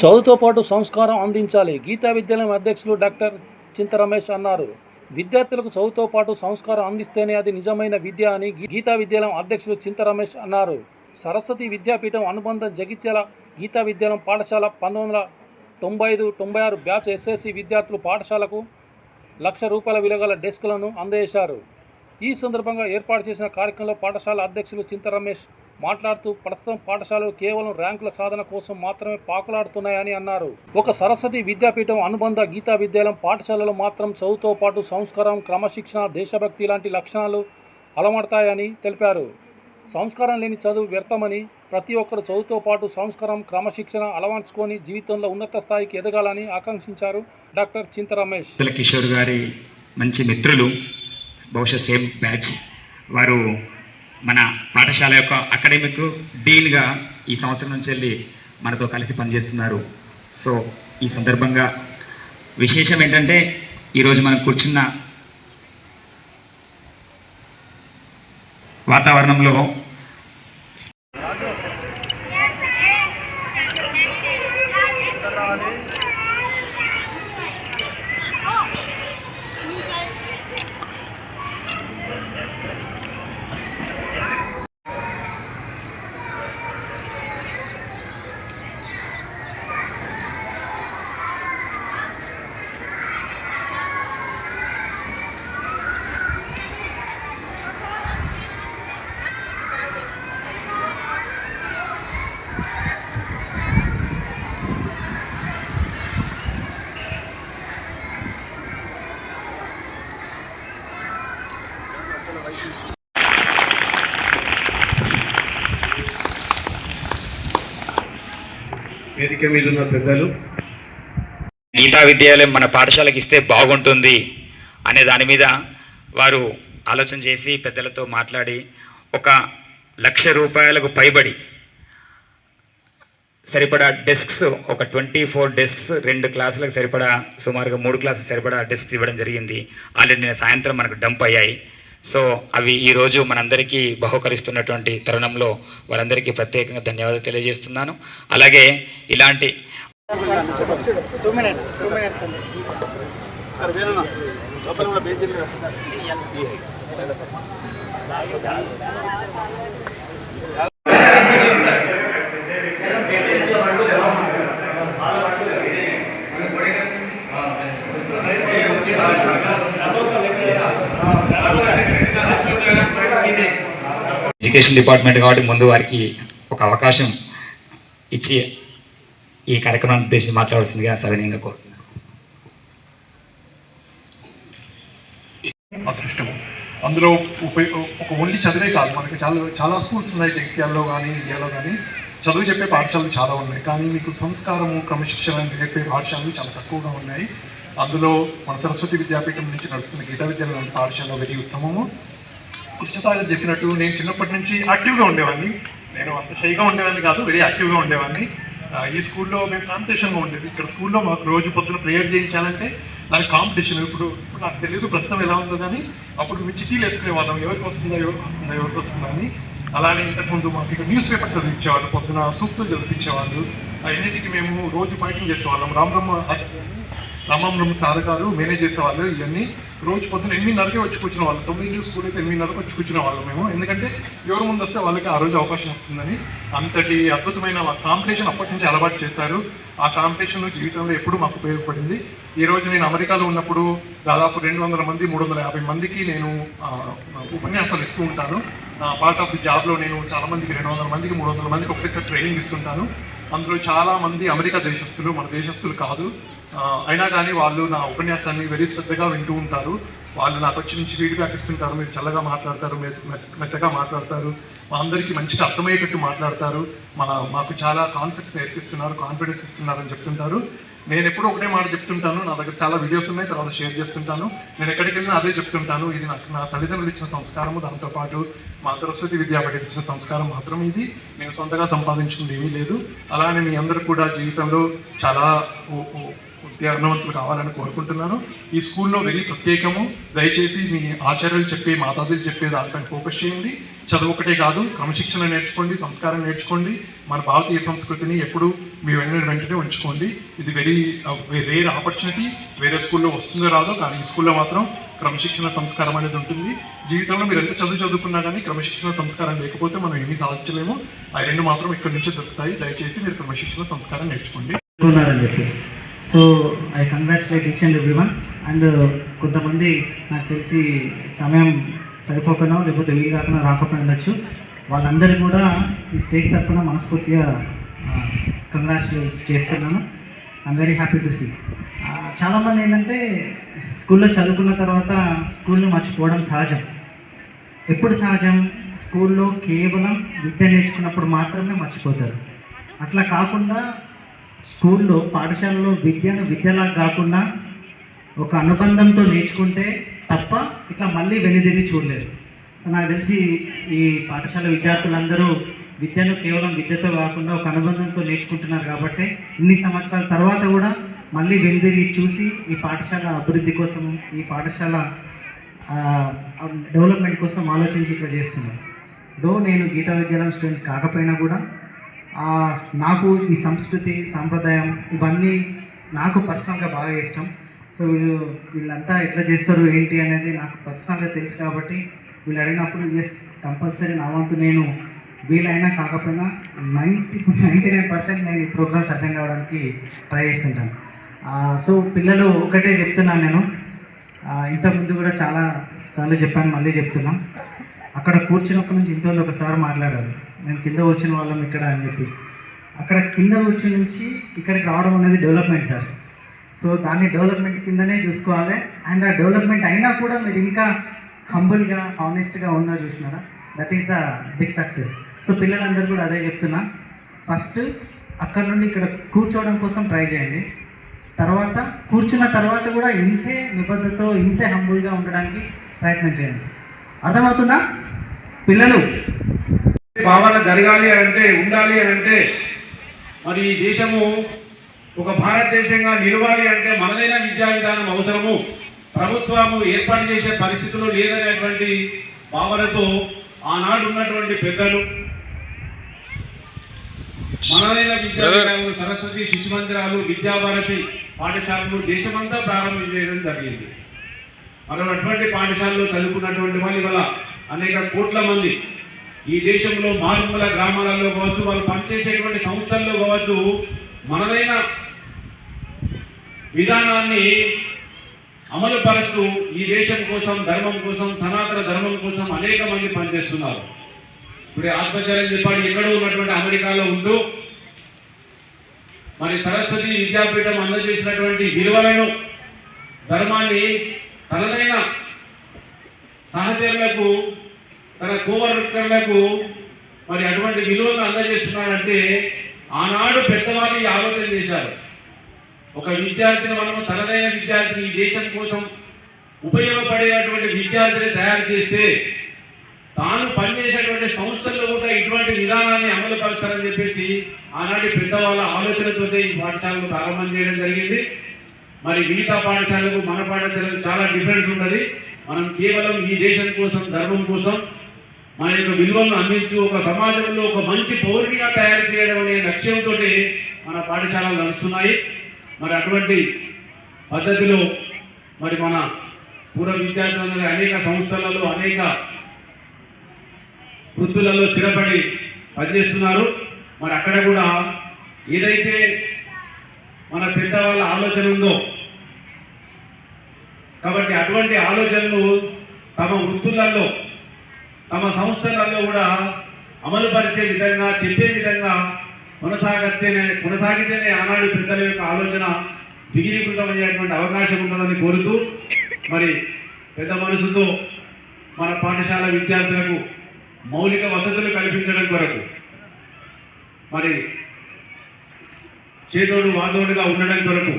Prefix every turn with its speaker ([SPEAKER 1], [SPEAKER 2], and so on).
[SPEAKER 1] చదువుతో పాటు సంస్కారం అందించాలి. గీతా విద్యాలయం అధ్యక్షులు డాక్టర్ చింత రమేష్ అన్నారు. విద్యార్థులకు చదువుతో పాటు సంస్కారం అందిస్తేనే అది నిజమైన విద్య అని గీతా విద్యాలయం అధ్యక్షులు చింత రమేష్ అన్నారు. సరస్వతి విద్యాపీఠం అనుబంధం జగిత్యాల గీతా విద్యాలయం పాఠశాల పంతొమ్మిది వందల తొంభై ఐదు తొంభై ఆరు బ్యాచ్ ఎస్ఎస్సి విద్యార్థులు పాఠశాలకు లక్ష రూపాయల విలువగల డెస్క్లను అందజేశారు. ఈ సందర్భంగా ఏర్పాటు చేసిన కార్యక్రమంలో పాఠశాల అధ్యక్షులు చింత రమేష్ మాట్లాడుతూ ప్రస్తుతం పాఠశాలలు కేవలం ర్యాంకుల సాధన కోసం మాత్రమే పాకులాడుతున్నాయని అన్నారు. ఒక సరస్వతి విద్యాపీఠం అనుబంధ గీతా విద్యాలయం పాఠశాలలో మాత్రం చదువుతో పాటు సంస్కారం క్రమశిక్షణ దేశభక్తి లాంటి లక్షణాలు అలమడతాయని తెలిపారు. సంస్కారం లేని చదువు వ్యర్థమని ప్రతి ఒక్కరు చదువుతో పాటు సంస్కారం క్రమశిక్షణ అలవర్చుకొని జీవితంలో ఉన్నత స్థాయికి ఎదగాలని ఆకాంక్షించారు డాక్టర్ చింత రమేష్.
[SPEAKER 2] కిషోర్ గారి మంచి మిత్రులు బహుశా సేమ్ బ్యాచ్ వారు మన పాఠశాల యొక్క అకాడమిక్ డీన్గా ఈ సంవత్సరం నుంచి వెళ్ళి మనతో కలిసి పనిచేస్తున్నారు. సో ఈ సందర్భంగా విశేషం ఏంటంటే ఈరోజు మనం కూర్చున్న వాతావరణంలో
[SPEAKER 3] వేదిక మీద ఉన్న పెద్దలు.
[SPEAKER 2] గీతా విద్యాలయం మన పాఠశాలకి ఇస్తే బాగుంటుంది అనే దాని మీద వారు ఆలోచన చేసి పెద్దలతో మాట్లాడి ఒక లక్ష రూపాయలకు పైబడి సరిపడా డెస్క్స్ ఒక ట్వంటీ ఫోర్ డెస్క్స్ రెండు క్లాసులకు సరిపడా సుమారుగా మూడు క్లాసులకు సరిపడా డెస్క్స్ ఇవ్వడం జరిగింది. ఆల్రెడీ నిన్న సాయంత్రం మనకు డంప్ అయ్యాయి. సో అవి ఈరోజు మనందరికీ బహుకరిస్తున్నటువంటి తరుణంలో వారందరికీ ప్రత్యేకంగా ధన్యవాదాలు తెలియజేస్తున్నాను. అలాగే ఇలాంటి ఎడ్యుకేషన్ డిపార్ట్మెంట్ కాబట్టి ముందు వారికి ఒక అవకాశం ఇచ్చి ఈ కార్యక్రమాన్ని ఉద్దేశించి మాట్లాడాల్సిందిగా సవినీయంగా కోరుతున్నాను.
[SPEAKER 3] అదృష్టము అందులో ఒక ఓన్లీ చదివే కాదు. మనకి చాలా చాలా స్కూల్స్ ఉన్నాయి జగిత్యాలలో కానీ ఇండియాలో కానీ. చదువు చెప్పే పాఠశాలలు చాలా ఉన్నాయి. కానీ మీకు సంస్కారము క్రమశిక్షణ నేర్పే పాఠశాలలు చాలా తక్కువగా ఉన్నాయి. అందులో మన సరస్వతి విద్యాపీఠం నుంచి నడుస్తున్న గీతా విద్యాలయం పాఠశాల వెరీ ఉత్తమము. కృష్ణసాగర్ చెప్పినట్టు నేను చిన్నప్పటి నుంచి యాక్టివ్గా ఉండేవాడిని. నేను అంత షైగా ఉండేవాడిని కాదు వెరీ యాక్టివ్గా ఉండేవాడిని. ఈ స్కూల్లో మేము కాంపిటీషన్గా ఉండేది. ఇక్కడ స్కూల్లో మాకు రోజు పొద్దున ప్రేయర్ చేయించాలంటే దానికి కాంపిటీషన్. ఇప్పుడు ఇప్పుడు నాకు తెలియదు ప్రస్తుతం ఎలా ఉందో కానీ అప్పుడు మేము చిట్టీలు వేసుకునే వాళ్ళం. ఎవరికి వస్తుందా ఎవరికి వస్తుందా ఎవరికి వస్తుందా అని. అలానే ఇంతకుముందు మాకు ఇక్కడ న్యూస్ పేపర్ చదివించేవాళ్ళు పొద్దున సూక్తులు చదివించేవాళ్ళు. అన్నిటికీ మేము రోజు ఫైటింగ్ చేసేవాళ్ళం. రామరమ్మ రామబ్రహ్మ సార్ గారు మేనేజ్ చేసేవాళ్ళు ఇవన్నీ రోజు పొద్దున ఎనిమిదిన్నరకే వచ్చి కూర్చున్న వాళ్ళు. తొమ్మిది స్కూల్ అయితే ఎనిమిదిన్నరకు వచ్చి కూర్చున్న వాళ్ళు మేము. ఎందుకంటే ఎవరు ముందు వస్తే వాళ్ళకి ఆ రోజు అవకాశం వస్తుందని. అంతటి అద్భుతమైన కాంపిటీషన్ అప్పటి నుంచి అలవాటు చేశారు. ఆ కాంపిటీషన్ జీవితంలో ఎప్పుడు మాకు ఉపయోగపడింది. ఈ రోజు నేను అమెరికాలో ఉన్నప్పుడు దాదాపు రెండు వందల మంది మూడు వందల యాభై మందికి నేను ఉపన్యాసాలు ఇస్తూ ఉంటాను. పార్ట్ ఆఫ్ ది జాబ్లో నేను చాలా మందికి రెండు వందల మందికి మూడు వందల మందికి ఒకటేసారి ట్రైనింగ్ ఇస్తుంటాను. అందులో చాలా మంది అమెరికా దేశస్తులు మన దేశస్తులు కాదు. అయినా కానీ వాళ్ళు నా ఉపన్యాసాన్ని వెరీ శ్రద్ధగా వింటూ ఉంటారు. వాళ్ళు నాకు వచ్చి నుంచి ఫీడ్బ్యాక్ ఇస్తుంటారు. మీరు చల్లగా మాట్లాడతారు మెత్తగా మాట్లాడతారు. మా అందరికీ మంచిగా అర్థమయ్యేటట్టు మాట్లాడతారు. మన మాకు చాలా కాన్సెప్ట్స్ నేర్పిస్తున్నారు కాన్ఫిడెన్స్ ఇస్తున్నారు అని చెప్తుంటారు. నేను ఎప్పుడూ ఒకటే మాట చెప్తుంటాను. నా దగ్గర చాలా వీడియోస్ ఉన్నాయి తర్వాత షేర్ చేస్తుంటాను. నేను ఎక్కడికి వెళ్ళినా అదే చెప్తుంటాను. ఇది నాకు నా తల్లిదండ్రులు ఇచ్చిన సంస్కారము దాంతోపాటు మా సరస్వతి విద్యాపీఠం ఇచ్చిన సంస్కారం మాత్రం ఇది. నేను సొంతగా సంపాదించుకుంది ఏమీ లేదు. అలానే మీ అందరూ కూడా జీవితంలో చాలా ఓ- కావాలని కోరుకుంటున్నాను. ఈ స్కూల్లో వెరీ ప్రత్యేకము. దయచేసి మీ ఆచార్యులు చెప్పే మాతాదులు చెప్పే దానిపైన ఫోకస్ చేయండి. చదువు ఒకటే కాదు క్రమశిక్షణ నేర్చుకోండి సంస్కారం నేర్చుకోండి. మన భారతీయ సంస్కృతిని ఎప్పుడు మీ వెంటనే వెంటనే ఉంచుకోండి. ఇది వెరీ రేర్ ఆపర్చునిటీ వేరే స్కూల్లో వస్తుందో రాదో కానీ ఈ స్కూల్లో మాత్రం క్రమశిక్షణ సంస్కారం అనేది ఉంటుంది. జీవితంలో మీరు ఎంత చదువు చదువుకున్నా కానీ క్రమశిక్షణ సంస్కారం లేకపోతే మనం ఏమీ సాధించలేము. ఆ రెండు మాత్రం ఇక్కడి నుంచే దొరుకుతాయి. దయచేసి మీరు క్రమశిక్షణ సంస్కారం నేర్చుకోండి.
[SPEAKER 4] ఉన్నారని చెప్పి. So I congratulate each and every one and కొంతమంది నాకు తెలిసి సమయం సరిపోకనో లేకపోతే వీలు కాకుండా రాకపోయి ఉండొచ్చు. వాళ్ళందరూ కూడా ఈ స్టేజ్ తరఫున మనస్ఫూర్తిగా కంగ్రాచులేట్ చేస్తున్నాను. I'm very happy to see చాలామంది ఏంటంటే స్కూల్లో చదువుకున్న తర్వాత స్కూల్ని మర్చిపోవడం సహజం. ఎప్పుడు సహజం? స్కూల్లో కేవలం విద్య నేర్చుకున్నప్పుడు మాత్రమే మర్చిపోతారు. అట్లా కాకుండా స్కూల్లో పాఠశాలలో విద్యను విద్యలా కాకుండా ఒక అనుబంధంతో నేర్చుకుంటే తప్ప ఇట్లా మళ్ళీ వెనుదిరిగి చూడలేరు సో నాకు తెలిసి ఈ పాఠశాల విద్యార్థులందరూ విద్యను కేవలం విద్యతో కాకుండా ఒక అనుబంధంతో నేర్చుకుంటున్నారు కాబట్టి ఇన్ని సంవత్సరాల తర్వాత కూడా మళ్ళీ వెనుదిరిగి చూసి ఈ పాఠశాల అభివృద్ధి కోసం ఈ పాఠశాల డెవలప్మెంట్ కోసం ఆలోచించి ఇక్కడ చేస్తున్నాను దో నేను గీతా విద్యాలయం స్టూడెంట్ కాకపోయినా కూడా నాకు ఈ సంస్కృతి సాంప్రదాయం ఇవన్నీ నాకు పర్సనల్గా బాగా ఇష్టం. సో వీళ్ళు వీళ్ళంతా ఎట్లా చేస్తారు ఏంటి అనేది నాకు పర్సనల్గా తెలుసు కాబట్టి వీళ్ళు అడిగినప్పుడు ఎస్ కంపల్సరీ నా వంతు నేను వీలైనా కాకపోయినా నైంటీ నైంటీ నైన్ పర్సెంట్ నేను ఈ ప్రోగ్రామ్స్ అటెండ్ కావడానికి ట్రై చేస్తుంటాను. సో పిల్లలు ఒకటే చెప్తున్నాను నేను. ఇంతకుముందు కూడా చాలా సార్లు చెప్పాను మళ్ళీ చెప్తున్నా. అక్కడ కూర్చున్నప్పటి నుంచి ఇంతమంది ఒకసారి మాట్లాడారు. నేను కింద వచ్చిన వాళ్ళం ఇక్కడ అని చెప్పి. అక్కడ కింద కూర్చుని నుంచి ఇక్కడికి రావడం అనేది డెవలప్మెంట్ సార్. సో దాన్ని డెవలప్మెంట్ కిందనే చూసుకోవాలి. అండ్ ఆ డెవలప్మెంట్ అయినా కూడా మీరు ఇంకా హంబుల్గా హానెస్ట్గా ఉన్నా చూసినారా? That is the big success so పిల్లలందరూ కూడా అదే చెప్తున్నా. ఫస్ట్ అక్కడ నుండి ఇక్కడ కూర్చోవడం కోసం ట్రై చేయండి. తర్వాత కూర్చున్న తర్వాత కూడా ఇంతే నిబద్ధతో ఇంతే హంబుల్గా ఉండడానికి ప్రయత్నం చేయండి. అర్థమవుతుందా? పిల్లలు
[SPEAKER 5] భావన జరగాలి అని అంటే ఉండాలి అని అంటే మరి ఈ దేశము ఒక భారతదేశంగా నిలవాలి అంటే మనదైన విద్యా విధానం అవసరము. ప్రభుత్వము ఏర్పాటు చేసే పరిస్థితులు లేదనేటువంటి భావనతో ఆనాడు ఉన్నటువంటి పెద్దలు మనదైన విద్యా విధానం సరస్వతి శిశు మందిరాలు విద్యాభారతి పాఠశాలలు దేశమంతా ప్రారంభం చేయడం జరిగింది. మరో అటువంటి పాఠశాలలో చదువుకున్నటువంటి వాళ్ళు ఇవాళ అనేక కోట్ల మంది ఈ దేశంలో మారుమూల గ్రామాలలో కావచ్చు వాళ్ళు పనిచేసేటువంటి సంస్థల్లో కావచ్చు మనదైన విధానాన్ని అమలు పరుస్తూ ఈ దేశం కోసం ధర్మం కోసం సనాతన ధర్మం కోసం అనేక మంది పనిచేస్తున్నారు. ఇప్పుడు ఆత్మచర్యం చెప్పాడు ఎక్కడో ఉన్నటువంటి అమెరికాలో ఉంటూ మరి సరస్వతి విద్యాపీఠం అందజేసినటువంటి విలువలను ధర్మాన్ని తనదైన సహచరులకు తన కోవర్కర్లకు మరి అటువంటి విలువలను అందజేస్తున్నాడంటే ఆనాడు పెద్దవాళ్ళు ఈ ఆలోచన చేశారు. ఒక విద్యార్థిని మనము తనదైన విద్యార్థిని ఈ దేశం కోసం ఉపయోగపడేటువంటి విద్యార్థిని తయారు చేస్తే తాను పనిచేసేటువంటి సంస్థల్లో కూడా ఇటువంటి విధానాన్ని అమలు పరుస్తారని చెప్పేసి ఆనాటి పెద్దవాళ్ళ ఆలోచనతోటే ఈ పాఠశాలను ప్రారంభం చేయడం జరిగింది. మరి మిగతా పాఠశాలకు మన పాఠశాలకు చాలా డిఫరెన్స్ ఉన్నది మనం కేవలం ఈ దేశం కోసం ధర్మం కోసం మన యొక్క విలువలను అందించు ఒక సమాజంలో ఒక మంచి పౌరునిగా తయారు చేయడం అనే లక్ష్యంతో మన పాఠశాలలు నడుస్తున్నాయి. మరి అటువంటి పద్ధతిలో మరి మన పూర్వ విద్యార్థులందరూ అనేక సంస్థలలో అనేక వృత్తులలో స్థిరపడి పనిచేస్తున్నారు. మరి అక్కడ కూడా ఏదైతే మన పెద్దవాళ్ళ ఆలోచన ఉందో కాబట్టి అటువంటి ఆలోచనలు తమ వృత్తులలో తమ సంస్థలలో కూడా అమలు పరిచే విధంగా చెప్పే విధంగా కొనసాగితేనే కొనసాగితేనే ఆనాడు పెద్దల యొక్క ఆలోచన దిగిరీకృతమయ్యేటువంటి అవకాశం ఉంటుందని కోరుతూ మరి పెద్ద మనసుతో మన పాఠశాల విద్యార్థులకు మౌలిక వసతులు కల్పించడం కొరకు మరి చేదోడు వాదోడుగా ఉండడం కొరకు